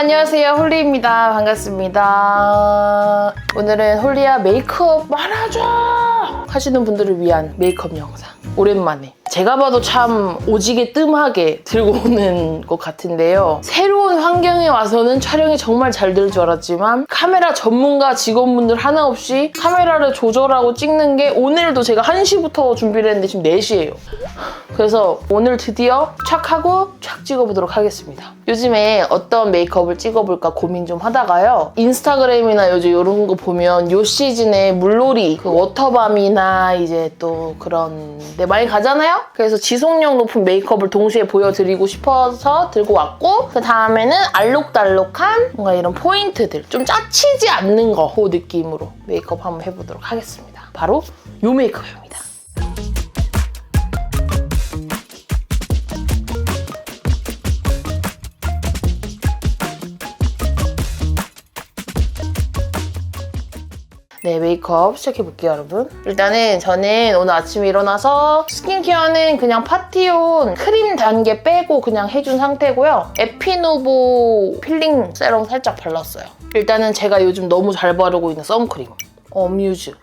안녕하세요. 홀리입니다. 반갑습니다. 오늘은 홀리야 메이크업 말아줘! 하시는 분들을 위한 메이크업 영상. 오랜만에. 제가 봐도 참 오지게 뜸하게 들고 오는 것 같은데요. 새로운 환경에 와서는 촬영이 정말 잘 될 줄 알았지만 카메라 전문가 직원분들 하나 없이 카메라를 조절하고 찍는 게 오늘도 제가 1시부터 준비를 했는데 지금 4시예요. 그래서 오늘 드디어 촥 하고 촥 찍어보도록 하겠습니다. 요즘에 어떤 메이크업을 찍어볼까 고민 좀 하다가요. 인스타그램이나 요즘 이런 거 보면 요 시즌에 물놀이, 그 워터밤이나 이제 또 그런 데 많이 가잖아요? 그래서 지속력 높은 메이크업을 동시에 보여드리고 싶어서 들고 왔고 그 다음에는 알록달록한 뭔가 이런 포인트들 좀 짜치지 않는 거 그 느낌으로 메이크업 한번 해보도록 하겠습니다. 바로 요 메이크업입니다. 네, 메이크업 시작해볼게요, 여러분. 일단은 저는 오늘 아침에 일어나서 스킨케어는 그냥 파티온 크림 단계 빼고 그냥 해준 상태고요. 에피누보 필링 세럼 살짝 발랐어요. 일단은 제가 요즘 너무 잘 바르고 있는 선크림. 어뮤즈.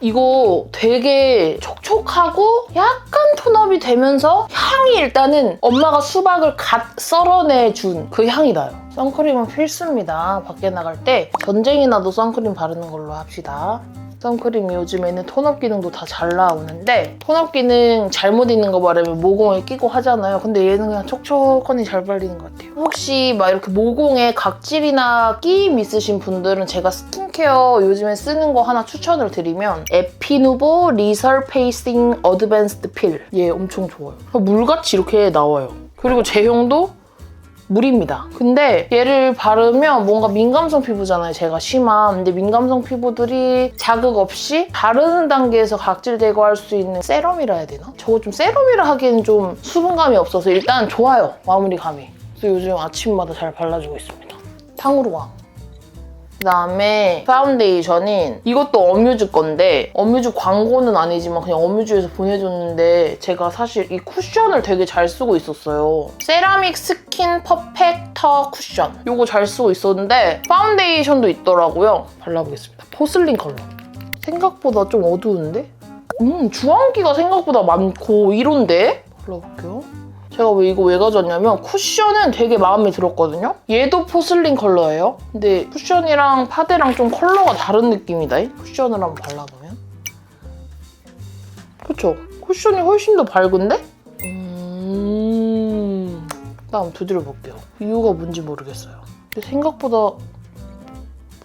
이거 되게 촉촉하고 약간 톤업이 되면서 향이 일단은 엄마가 수박을 갓 썰어내준 그 향이 나요. 선크림은 필수입니다. 밖에 나갈 때 전쟁이 나도 선크림 바르는 걸로 합시다. 선크림이 요즘에는 톤업 기능도 다 잘 나오는데 톤업 기능 잘못 있는 거 바르면 모공에 끼고 하잖아요. 근데 얘는 그냥 촉촉하니 잘 발리는 것 같아요. 혹시 막 이렇게 모공에 각질이나 끼임 있으신 분들은 제가 스킨케어 요즘에 쓰는 거 하나 추천을 드리면 에피누보 리설페이싱 어드밴스드 필. 얘 엄청 좋아요. 물같이 이렇게 나와요. 그리고 제형도 물입니다. 근데 얘를 바르면 뭔가 민감성 피부잖아요. 제가 심한. 근데 민감성 피부들이 자극 없이 바르는 단계에서 각질 제거할 수 있는 세럼이라 해야 되나? 저거 좀 세럼이라 하기에는 좀 수분감이 없어서 일단 좋아요. 마무리감이. 그래서 요즘 아침마다 잘 발라주고 있습니다. 탕후루 왕. 그다음에 파운데이션인 이것도 어뮤즈 건데 어뮤즈 광고는 아니지만 그냥 어뮤즈에서 보내줬는데 제가 사실 이 쿠션을 되게 잘 쓰고 있었어요. 세라믹 스킨 퍼펙터 쿠션 이거 잘 쓰고 있었는데 파운데이션도 있더라고요. 발라보겠습니다. 포슬린 컬러. 생각보다 좀 어두운데? 음 주황기가 생각보다 많고 이런데? 발라볼게요. 제가 왜 이거 왜 가져왔냐면 쿠션은 되게 마음에 들었거든요? 얘도 포슬린 컬러예요. 근데 쿠션이랑 파데랑 좀 컬러가 다른 느낌이다. 이 쿠션을 한번 발라보면. 그쵸? 쿠션이 훨씬 더 밝은데? 음... 다음 두드려 볼게요. 이유가 뭔지 모르겠어요. 근데 생각보다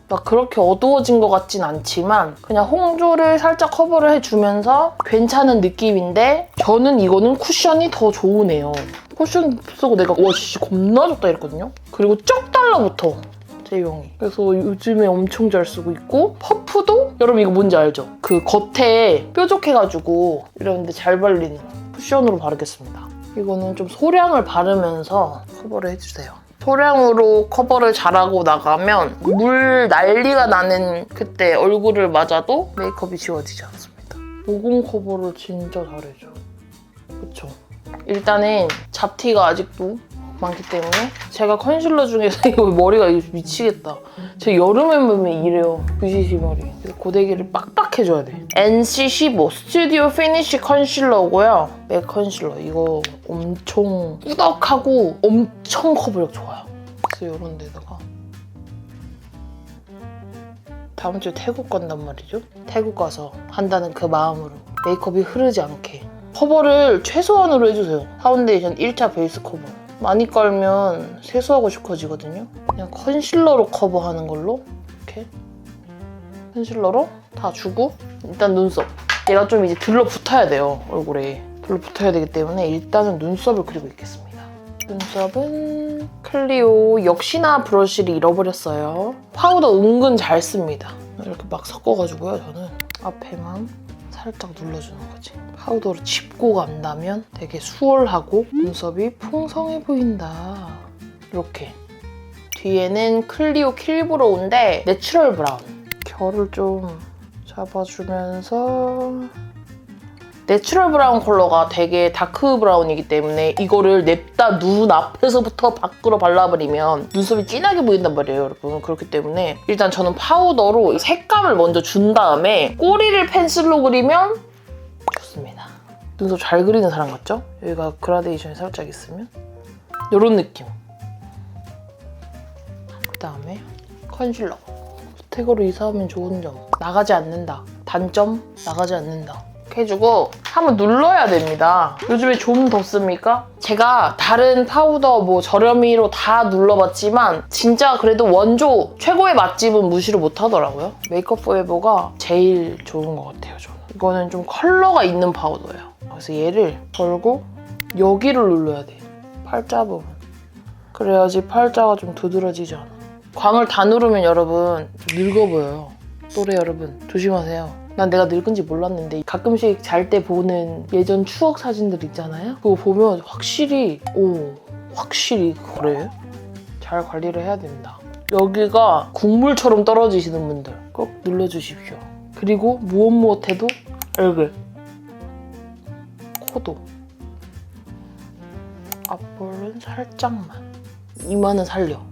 막 그렇게 어두워진 것 같진 않지만 그냥 홍조를 살짝 커버를 해주면서 괜찮은 느낌인데 저는 이거는 쿠션이 더 좋으네요. 쿠션 쓰고 내가 와 진짜 겁나 좋다 이랬거든요. 그리고 쩍 달라붙어 제형이. 그래서 요즘에 엄청 잘 쓰고 있고 퍼프도 여러분 이거 뭔지 알죠? 그 겉에 뾰족해가지고 이런데 잘 발리는 쿠션으로 바르겠습니다. 이거는 좀 소량을 바르면서 커버를 해주세요. 소량으로 커버를 잘하고 나가면 물 난리가 나는 그때 얼굴을 맞아도 메이크업이 지워지지 않습니다. 모공 커버를 진짜 잘해줘. 그쵸? 일단은 잡티가 아직도 많기 때문에 제가 컨실러 중에서 이거 머리가 미치겠다. 제 여름에 보면 이래요. VCC 머리. 그래서 고데기를 빡빡 해줘야 돼. NC15 스튜디오 피니쉬 컨실러고요. 맥 컨실러. 이거 엄청 꾸덕하고 엄청 커버력 좋아요. 그래서 이런 데다가 다음 주에 태국 간단 말이죠. 태국 가서 한다는 그 마음으로 메이크업이 흐르지 않게 커버를 최소한으로 해주세요. 파운데이션 1차 베이스 커버. 많이 깔면 세수하고 싶어지거든요. 그냥 컨실러로 커버하는 걸로 이렇게 컨실러로 다 주고 일단 눈썹. 얘가 좀 이제 들러붙어야 돼요, 얼굴에. 들러붙어야 되기 때문에 일단은 눈썹을 그리고 있겠습니다. 눈썹은 클리오 역시나 브러쉬를 잃어버렸어요. 파우더 은근 잘 씁니다. 이렇게 막 섞어가지고요, 저는 앞에만 살짝 눌러주는 거지. 파우더를 짚고 간다면 되게 수월하고 눈썹이 풍성해 보인다. 이렇게. 뒤에는 클리오 킬브로우인데 내추럴 브라운. 결을 좀 잡아주면서 내추럴 브라운 컬러가 되게 다크 브라운이기 때문에 이거를 냅다 눈 앞에서부터 밖으로 발라버리면 눈썹이 진하게 보인단 말이에요, 여러분. 그렇기 때문에 일단 저는 파우더로 이 색감을 먼저 준 다음에 꼬리를 펜슬로 그리면 좋습니다. 눈썹 잘 그리는 사람 같죠? 여기가 그라데이션이 살짝 있으면 이런 느낌. 그 다음에 컨실러. 스택으로 이사하면 좋은 점. 나가지 않는다. 단점? 나가지 않는다. 해주고 한번 눌러야 됩니다. 요즘에 좀 덥습니까? 제가 다른 파우더 뭐 저렴이로 다 눌러봤지만 진짜 그래도 원조 최고의 맛집은 무시를 못하더라고요. 메이크업 포에버가 제일 좋은 것 같아요, 저는. 이거는 좀 컬러가 있는 파우더예요. 그래서 얘를 걸고 여기를 눌러야 돼. 팔자 부분. 그래야지 팔자가 좀 두드러지지 않아. 광을 다 누르면 여러분 좀 늙어 보여요. 또래 여러분 조심하세요. 난 내가 늙은지 몰랐는데 가끔씩 잘 때 보는 예전 추억 사진들 있잖아요. 그거 보면 확실히 오 확실히 그래. 잘 관리를 해야 됩니다. 여기가 국물처럼 떨어지시는 분들 꼭 눌러주십시오. 그리고 무엇 무엇해도 얼굴, 코도, 앞볼은 살짝만, 이마는 살려.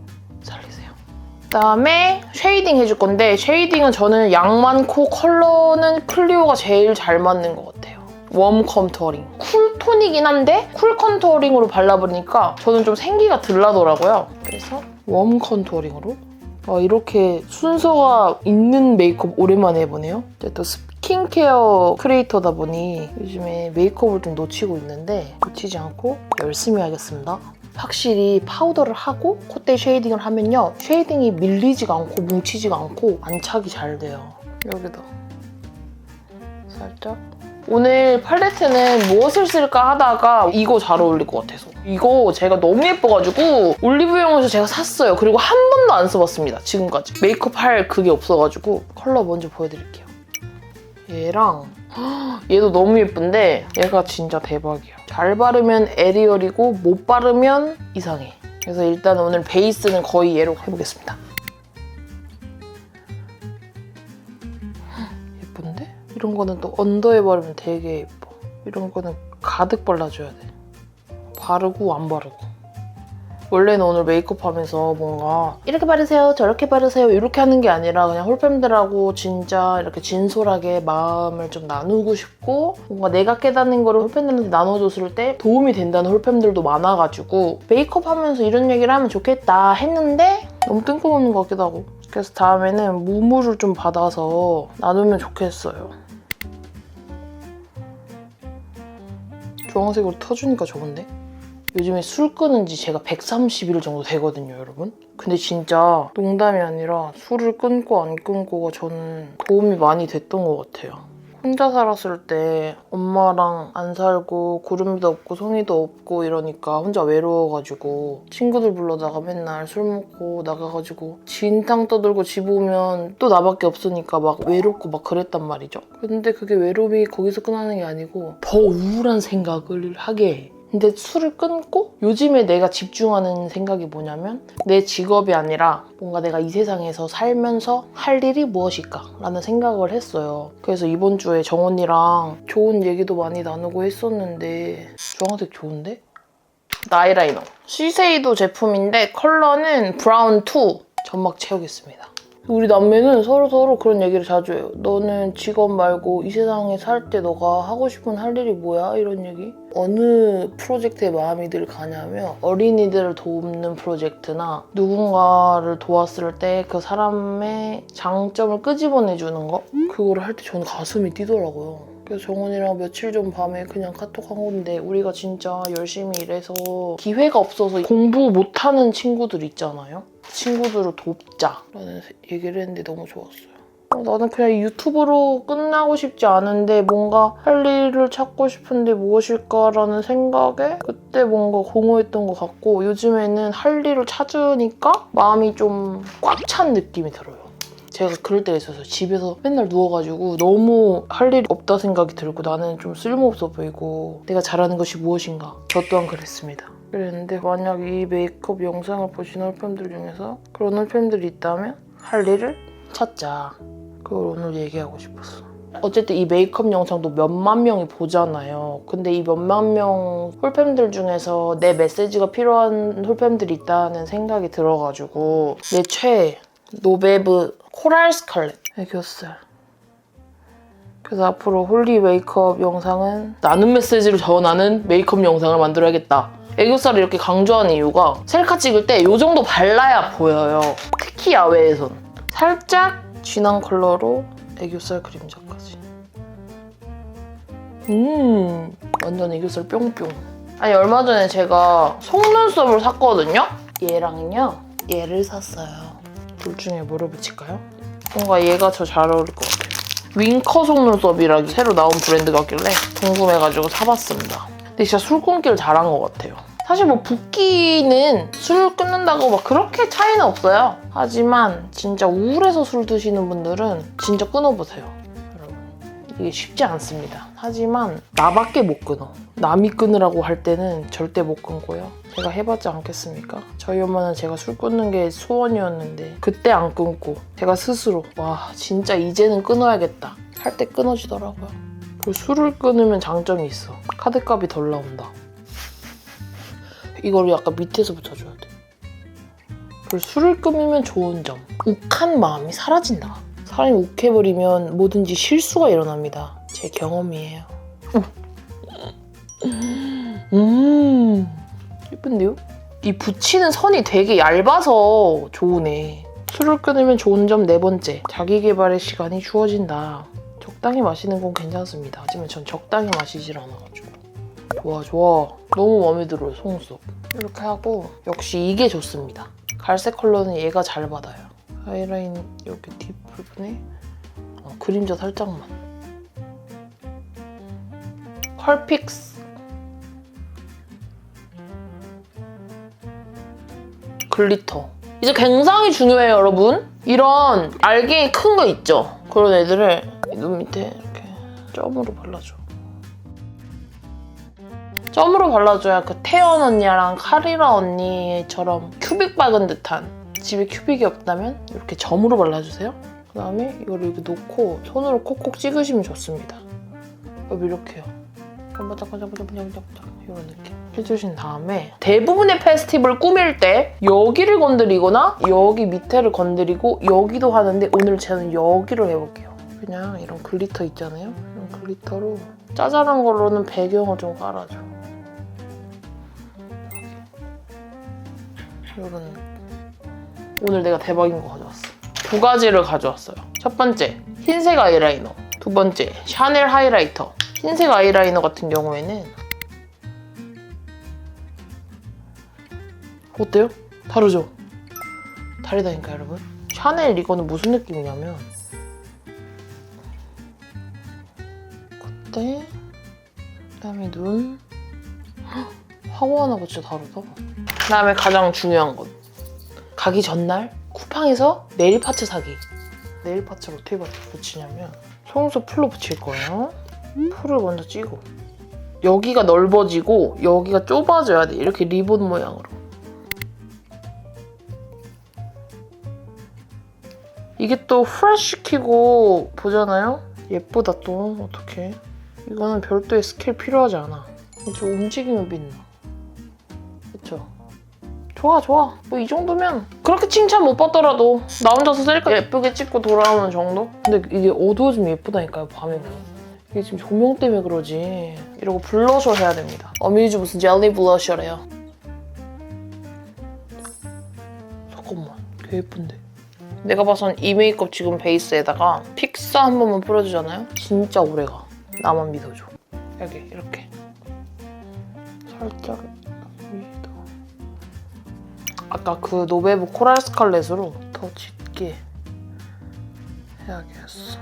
그다음에 쉐이딩 해줄 건데 쉐이딩은 저는 양 많고 컬러는 클리오가 제일 잘 맞는 것 같아요. 웜 컨투어링. 쿨톤이긴 한데 쿨 컨투어링으로 발라버리니까 저는 좀 생기가 덜 나더라고요. 그래서 웜 컨투어링으로 와, 이렇게 순서가 있는 메이크업 오랜만에 해보네요. 또 스킨케어 크리에이터다 보니 요즘에 메이크업을 좀 놓치고 있는데 놓치지 않고 열심히 하겠습니다. 확실히 파우더를 하고 콧대 쉐이딩을 하면요. 쉐이딩이 밀리지가 않고 뭉치지가 않고 안착이 잘 돼요. 여기도. 살짝. 오늘 팔레트는 무엇을 쓸까 하다가 이거 잘 어울릴 것 같아서. 이거 제가 너무 예뻐가지고 올리브영에서 제가 샀어요. 그리고 한 번도 안 써봤습니다. 지금까지. 메이크업 할 그게 없어가지고 컬러 먼저 보여드릴게요. 얘랑 헉, 얘도 너무 예쁜데 얘가 진짜 대박이야 잘 바르면 에리얼이고 못 바르면 이상해 그래서 일단 오늘 베이스는 거의 얘로 해보겠습니다 예쁜데? 이런 거는 또 언더에 바르면 되게 예뻐. 이런 거는 가득 발라줘야 돼. 바르고 안 바르고. 원래는 오늘 메이크업 하면서 뭔가 이렇게 바르세요, 저렇게 바르세요 이렇게 하는 게 아니라 그냥 홀팸들하고 진짜 이렇게 진솔하게 마음을 좀 나누고 싶고 뭔가 내가 깨닫는 거를 홀팸들한테 나눠줬을 때 도움이 된다는 홀팸들도 많아가지고 메이크업 하면서 이런 얘기를 하면 좋겠다 했는데 너무 뜬금없는 것 같기도 하고 그래서 다음에는 무물을 좀 받아서 나누면 좋겠어요. 주황색으로 터주니까 좋은데? 요즘에 술 끊은 지 제가 130일 정도 되거든요, 여러분. 근데 진짜 농담이 아니라 술을 끊고 안 끊고가 저는 도움이 많이 됐던 것 같아요. 혼자 살았을 때 엄마랑 안 살고 구름이도 없고 송이도 없고 이러니까 혼자 외로워가지고 친구들 불러다가 맨날 술 먹고 나가가지고 진탕 떠들고 집 오면 또 나밖에 없으니까 막 외롭고 막 그랬단 말이죠. 근데 그게 외로움이 거기서 끝나는 게 아니고 더 우울한 생각을 하게 해. 근데 술을 끊고 요즘에 내가 집중하는 생각이 뭐냐면 내 직업이 아니라 뭔가 내가 이 세상에서 살면서 할 일이 무엇일까 라는 생각을 했어요. 그래서 이번 주에 정언니랑 좋은 얘기도 많이 나누고 했었는데 주황색 좋은데? 아이라이너. 시세이도 제품인데 컬러는 브라운 2 점막 채우겠습니다. 우리 남매는 서로 서로 그런 얘기를 자주 해요. 너는 직업 말고 이 세상에 살 때 너가 하고 싶은 할 일이 뭐야? 이런 얘기. 어느 프로젝트에 마음이 늘 가냐면 어린이들을 돕는 프로젝트나 누군가를 도왔을 때 그 사람의 장점을 끄집어내주는 거? 그거를 할 때 저는 가슴이 뛰더라고요. 그래서 정원이랑 며칠 전 밤에 그냥 카톡 한 건데 우리가 진짜 열심히 일해서 기회가 없어서 공부 못하는 친구들 있잖아요. 친구들을 돕자 라는 얘기를 했는데 너무 좋았어요. 어, 나는 그냥 유튜브로 끝나고 싶지 않은데 뭔가 할 일을 찾고 싶은데 무엇일까라는 생각에 그때 뭔가 공허했던 것 같고 요즘에는 할 일을 찾으니까 마음이 좀 꽉 찬 느낌이 들어요. 제가 그럴 때가 있어서 집에서 맨날 누워가지고 너무 할 일이 없다 생각이 들고 나는 좀 쓸모없어 보이고 내가 잘하는 것이 무엇인가 저 또한 그랬습니다. 그랬는데 만약 이 메이크업 영상을 보신 홀팸들 중에서 그런 홀팸들이 있다면 할 일을 찾자. 그걸 오늘 얘기하고 싶었어. 어쨌든 이 메이크업 영상도 몇만 명이 보잖아요. 근데 이 몇만 명 홀팸들 중에서 내 메시지가 필요한 홀팸들이 있다는 생각이 들어가지고 내 최애 노베브 코랄 스칼렛 애교살 그래서 앞으로 홀리 메이크업 영상은 나는 메시지를 전하는 메이크업 영상을 만들어야겠다. 애교살을 이렇게 강조하는 이유가 셀카 찍을 때 이 정도 발라야 보여요. 특히 야외에선. 살짝 진한 컬러로 애교살 그림자까지. 음, 완전 애교살 뿅뿅. 아니, 얼마 전에 제가 속눈썹을 샀거든요? 얘랑요, 얘를 샀어요. 둘 중에 뭐를 붙일까요? 뭔가 얘가 저잘 어울릴 것 같아요. 윙커 속눈썹이라기 새로 나온 브랜드 같길래 궁금해가지고 사봤습니다. 근데 진짜 술 끊기를 잘한 것 같아요. 사실 뭐 붓기는 술 끊는다고 막 그렇게 차이는 없어요. 하지만 진짜 우울해서 술 드시는 분들은 진짜 끊어보세요. 이게 쉽지 않습니다. 하지만 나밖에 못 끊어. 남이 끊으라고 할 때는 절대 못 끊고요. 제가 해봤지 않겠습니까? 저희 엄마는 제가 술 끊는 게 소원이었는데 그때 안 끊고 제가 스스로 와 진짜 이제는 끊어야겠다 할 때 끊어지더라고요. 그리고 술을 끊으면 장점이 있어. 카드값이 덜 나온다. 이거를 약간 밑에서 붙여줘야 돼. 그리고 술을 끊으면 좋은 점. 욱한 마음이 사라진다. 사람이 욱해버리면 뭐든지 실수가 일어납니다. 제 경험이에요. 음, 예쁜데요? 이 붙이는 선이 되게 얇아서 좋으네. 술을 끊으면 좋은 점 네 번째. 자기 개발의 시간이 주어진다. 적당히 마시는 건 괜찮습니다. 하지만 전 적당히 마시질 않아가지고. 좋아, 좋아. 너무 마음에 들어요, 속눈썹. 이렇게 하고 역시 이게 좋습니다. 갈색 컬러는 얘가 잘 받아요. 하이라인 여기 뒷 부분에 어, 그림자 살짝만. 컬픽스 글리터. 이제 굉장히 중요해요, 여러분. 이런 알갱이 큰 거 있죠? 그런 애들을 이눈 밑에 이렇게 점으로 발라줘. 점으로 발라줘야 그 태연 언니랑 카리라 언니처럼 큐빅 박은 듯한 집에 큐빅이 없다면 이렇게 점으로 발라주세요. 그 다음에 이걸 이렇게 놓고 손으로 콕콕 찍으시면 좋습니다. 여기 이렇게요. 반짝반짝반짝반짝반짝 이런 느낌 해주신 다음에 대부분의 페스티벌 꾸밀 때 여기를 건드리거나 여기 밑에를 건드리고 여기도 하는데 오늘 저는 여기로 해볼게요. 그냥 이런 글리터 있잖아요. 이런 글리터로 짜잘한 걸로는 배경을 좀 깔아줘. 이런. 오늘 내가 대박인 거 가져왔어. 두 가지를 가져왔어요. 첫 번째, 흰색 아이라이너. 두 번째, 샤넬 하이라이터. 흰색 아이라이너 같은 경우에는 어때요? 다르죠? 다르다니까 여러분. 샤넬 이거는 무슨 느낌이냐면 콧대, 그다음에 눈, 헉, 화보 하나가 진짜 다르다. 그다음에 가장 중요한 것 가기 전날 쿠팡에서 네일 파츠 사기. 네일 파츠를 어떻게 붙이냐면 속눈썹 풀로 붙일 거예요. 풀을 먼저 찌고 여기가 넓어지고 여기가 좁아져야 돼. 이렇게 리본 모양으로. 이게 또 프레쉬 키고 보잖아요? 예쁘다 또 어떡해. 이거는 별도의 스킬 필요하지 않아. 이제 움직임이 빛나. 좋아 좋아. 뭐 이 정도면 그렇게 칭찬 못 받더라도 나 혼자서 셀카 예쁘게 찍고 돌아오는 정도? 근데 이게 어두워지면 예쁘다니까요 밤에 보면 이게 지금 조명 때문에 그러지. 이러고 블러셔 해야 됩니다. 어뮤즈 무슨 젤리 블러셔래요. 잠깐만 개 예쁜데. 내가 봐선 이 메이크업 지금 베이스에다가 픽스 한 번만 뿌려주잖아요? 진짜 오래가. 나만 믿어줘. 여기 이렇게. 살짝 아까 그 노베브 코랄 스칼렛으로 더 짙게 해야겠어.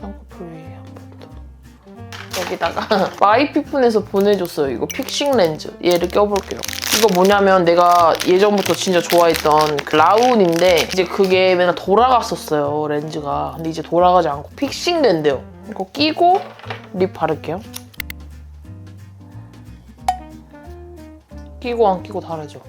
쌍꺼풀 위에 한 번 더. 여기다가 마이피푼에서 보내줬어요. 이거 픽싱 렌즈. 얘를 껴볼게요. 이거 뭐냐면 내가 예전부터 진짜 좋아했던 그 라운인데 이제 그게 맨날 돌아갔었어요. 렌즈가. 근데 이제 돌아가지 않고 픽싱 된대요. 이거 끼고 립 바를게요. 끼고 안 끼고 다르죠?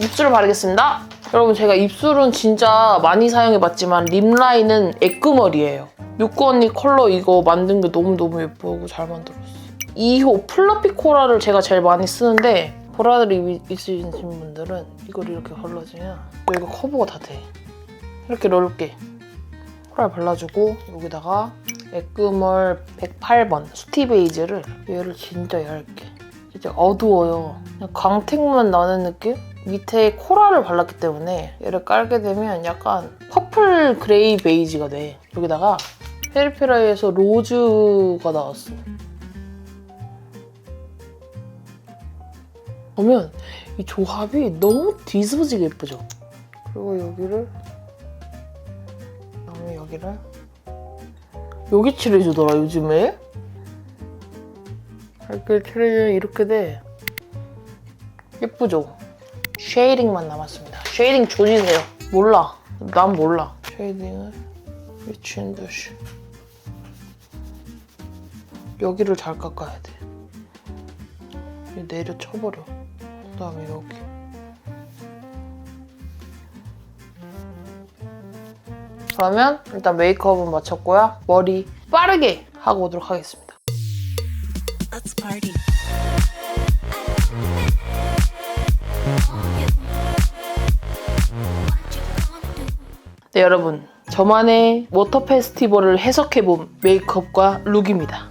입술을 바르겠습니다. 여러분 제가 입술은 진짜 많이 사용해봤지만 립 라인은 애끄머리예요. 육구 언니 컬러 이거 만든 게 너무너무 예쁘고 잘 만들었어. 2호 플러피 코라를 제가 제일 많이 쓰는데 보라들이 있으신 분들은 이걸 이렇게 발라주면 여기가 커버가 다 돼. 이렇게 넓게 코랄 발라주고 여기다가 애끄멀 108번 수티 베이지를 얘를 진짜 얇게 진짜 어두워요. 그냥 광택만 나는 느낌? 밑에 코랄을 발랐기 때문에 얘를 깔게 되면 약간 퍼플 그레이 베이지가 돼. 여기다가 페리페라에서 로즈가 나왔어. 보면 이 조합이 너무 뒤집어지게 예쁘죠? 그리고 여기를 그다음에 여기를 여기 칠해주더라 요즘에 이렇게 칠해주면 이렇게 돼 예쁘죠? 쉐이딩만 남았습니다. 쉐이딩 조지세요. 몰라. 난 몰라. 쉐이딩을 미친 듯이. 여기를 잘 깎아야 돼. 이거 내려 쳐버려. 그 다음에 여기 그러면 일단 메이크업은 마쳤고요. 머리 빠르게 하고 오도록 하겠습니다 네 여러분. 저만의 워터 페스티벌을 해석해본 메이크업과 룩입니다.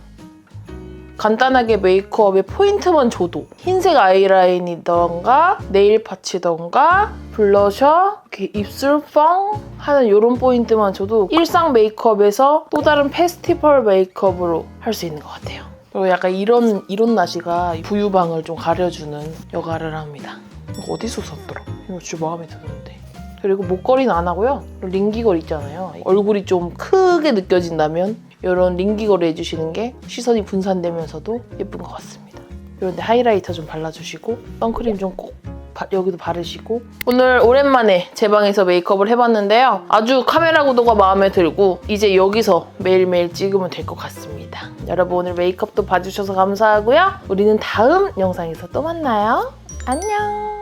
간단하게 메이크업에 포인트만 줘도 흰색 아이라인이던가 네일 파츠던가 블러셔 이렇게 입술 펑 하는 이런 포인트만 줘도 일상 메이크업에서 또 다른 페스티벌 메이크업으로 할 수 있는 것 같아요. 그리고 약간 이런 이런 나시가 부유방을 좀 가려주는 역할을 합니다. 이거 어디서 샀더라? 이거 진짜 마음에 드는데 그리고 목걸이는 안 하고요. 링기걸 있잖아요. 얼굴이 좀 크게 느껴진다면 이런 링기걸을 해주시는 게 시선이 분산되면서도 예쁜 것 같습니다. 이런데 하이라이터 좀 발라주시고 선크림 좀꼭 여기도 바르시고 오늘 오랜만에 제 방에서 메이크업을 해봤는데요. 아주 카메라 구도가 마음에 들고 이제 여기서 매일매일 찍으면 될 것 같습니다. 여러분 오늘 메이크업도 봐주셔서 감사하고요. 우리는 다음 영상에서 또 만나요. 안녕!